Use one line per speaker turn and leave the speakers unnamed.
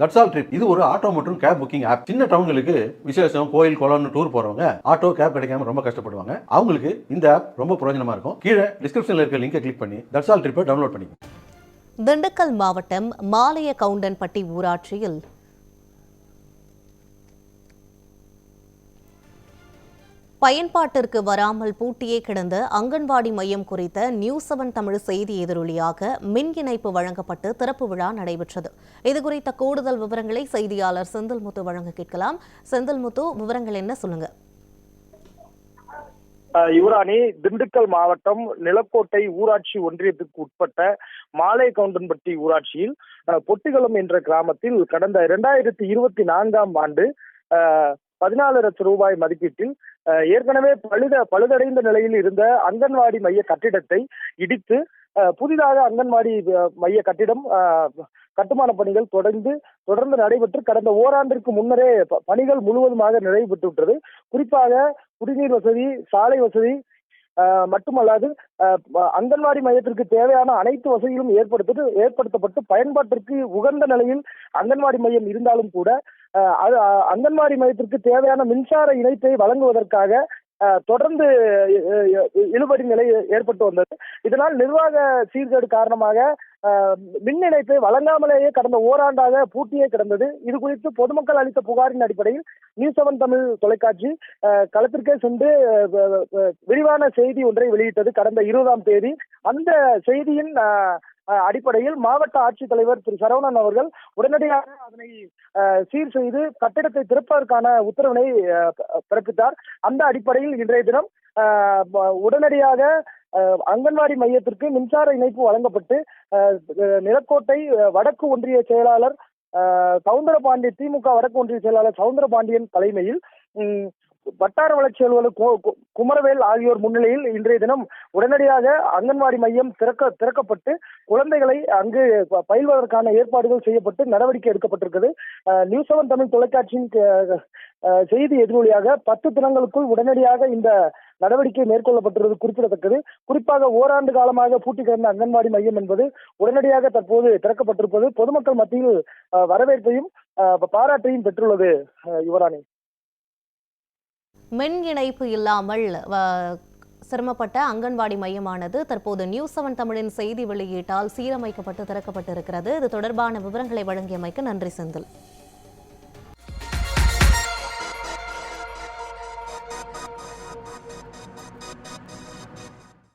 That's all trip இது ஒரு auto மற்றும் கேப் புக்கிங் ஆப் சின்ன டவுன்களுக்கு விசேஷம் கோயில் குளம்னு டூர் போறவங்க ஆட்டோ கேப் கிடைக்காம ரொம்ப கஷ்டப்படுவாங்க. அவங்களுக்கு இந்த ஆப் ரொம்ப பிரயோஜனமா இருக்கும். கீழே டிஸ்கிரிப்ஷன்ல இருக்க லிங்கை கிளிக் பண்ணி தட்ஸ் ஆல் ட்ரிப்பை டவுன்லோட் பண்ணிக்கோங்க
திண்டுக்கல் மாவட்டம் மாலைய கவுண்டன்பட்டி ஊராட்சியில் பயன்பாட்டிற்கு வராமல் பூட்டியே கிடந்த அங்கன்வாடி மையம் குறித்த நியூஸ் செவன் தமிழ் செய்தி எதிரொலியாக மின் இணைப்பு வழங்கப்பட்டு திறப்பு விழா நடைபெற்றது. இதுகுறித்த கூடுதல் விவரங்களை செய்தியாளர் செந்தில்முத்து வழங்க கேட்கலாம். செந்தில்முத்து விவரங்கள் என்ன சொல்லுங்க?
யுவராணி திண்டுக்கல் மாவட்டம் நிலக்கோட்டை ஊராட்சி ஒன்றியத்துக்கு உட்பட்ட மாலை கவுண்டன்பட்டி ஊராட்சியில் அஹ், என்ற கிராமத்தில் கடந்த இரண்டாயிரத்தி இருபத்தி நான்காம் ஆண்டு பதினாலு லட்சம் ரூபாய் மதிப்பீட்டில் ஏற்கனவே பழுத பழுதடைந்த நிலையில் இருந்த அங்கன்வாடி மைய கட்டிடத்தை இடித்து புதிதாக அங்கன்வாடி மைய கட்டிடம் கட்டுமான பணிகள் தொடர்ந்து தொடர்ந்து நடைபெற்று கடந்த ஓராண்டிற்கு முன்னரே ப- பணிகள் முழுவதுமாக நிறைவு பெற்றுவிட்டது. குறிப்பாக குடிநீர் வசதி சாலை வசதி ஆஹ், மட்டுமல்லாது ஆஹ், அங்கன்வாடி மையத்திற்கு தேவையான அனைத்து வசதிகளும் ஏற்படுத்திட்டு ஏற்படுத்தப்பட்டு பயன்பாட்டிற்கு உகந்த நிலையில் அங்கன்வாடி மையம் இருந்தாலும் கூட அது அங்கன்வாடி மையத்திற்கு தேவையான மின்சார இணைப்பை வழங்குவதற்காக தொடர்ந்து இழுபடி நிலை ஏற்பட்டு வந்தது. இதனால் நிர்வாக சீர்கேடு காரணமாக மின் இணைப்பை வழங்காமலேயே கடந்த ஓராண்டாக பூட்டியே கிடந்தது. இது குறித்து பொதுமக்கள் அளித்த புகாரின் அடிப்படையில் நியூஸ் செவன் தமிழ் தொலைக்காட்சி களத்திற்கே சென்று விரிவான செய்தி ஒன்றை வெளியிட்டது கடந்த இருபதாம் தேதி. அந்த செய்தியின் அடிப்படையில் மாவட்ட ஆட்சித்தலைவர் திரு சரவணன் அவர்கள் உடனடியாக அதனை சீர் செய்து கட்டிடத்தை திறப்பதற்கான உத்தரவினை பிறப்பித்தார். அந்த அடிப்படையில் இன்றைய தினம் உடனடியாக அஹ், அங்கன்வாடி மையத்திற்கு மின்சார இணைப்பு வழங்கப்பட்டு அஹ், நிலக்கோட்டை வடக்கு ஒன்றிய செயலாளர் அஹ், சவுந்தரபாண்டியன் திமுக வடக்கு ஒன்றிய செயலாளர் சவுந்தரபாண்டியன் தலைமையில் வட்டார வளர்ச்சி அலுவலர் குமரவேல் ஆகியோர் முன்னிலையில் இன்றைய தினம் உடனடியாக அங்கன்வாடி மையம் திறக்க திறக்கப்பட்டு குழந்தைகளை அங்கு ப- பயில்வதற்கான ஏற்பாடுகள் செய்யப்பட்டு நடவடிக்கை எடுக்கப்பட்டிருக்கிறது. நியூஸ் செவன் தமிழ் தொலைக்காட்சியின் செய்தி எதிரொலியாக பத்து தினங்களுக்குள் உடனடியாக இந்த நடவடிக்கை மேற்கொள்ளப்பட்டுள்ளது குறிப்பிடத்தக்கது. குறிப்பாக ஓராண்டு காலமாக பூட்டி கிடந்த அங்கன்வாடி மையம் என்பது உடனடியாக தற்போது திறக்கப்பட்டிருப்பது. பொதுமக்கள் மத்தியில் அஹ், வரவேற்பையும் அஹ், பாராட்டையும் பெற்றுள்ளது அஹ், யுவராணி.
மின் இணைப்பு இல்லாமல் சிரமப்பட்ட அங்கன்வாடி மையமானது தற்போது நியூஸ் செவன் தமிழின் செய்தி வெளியீட்டால் சீரமைக்கப்பட்டு திறக்கப்பட்டிருக்கிறது. இது தொடர்பான விவரங்களை வழங்கியமைக்கு நன்றி செந்தில்.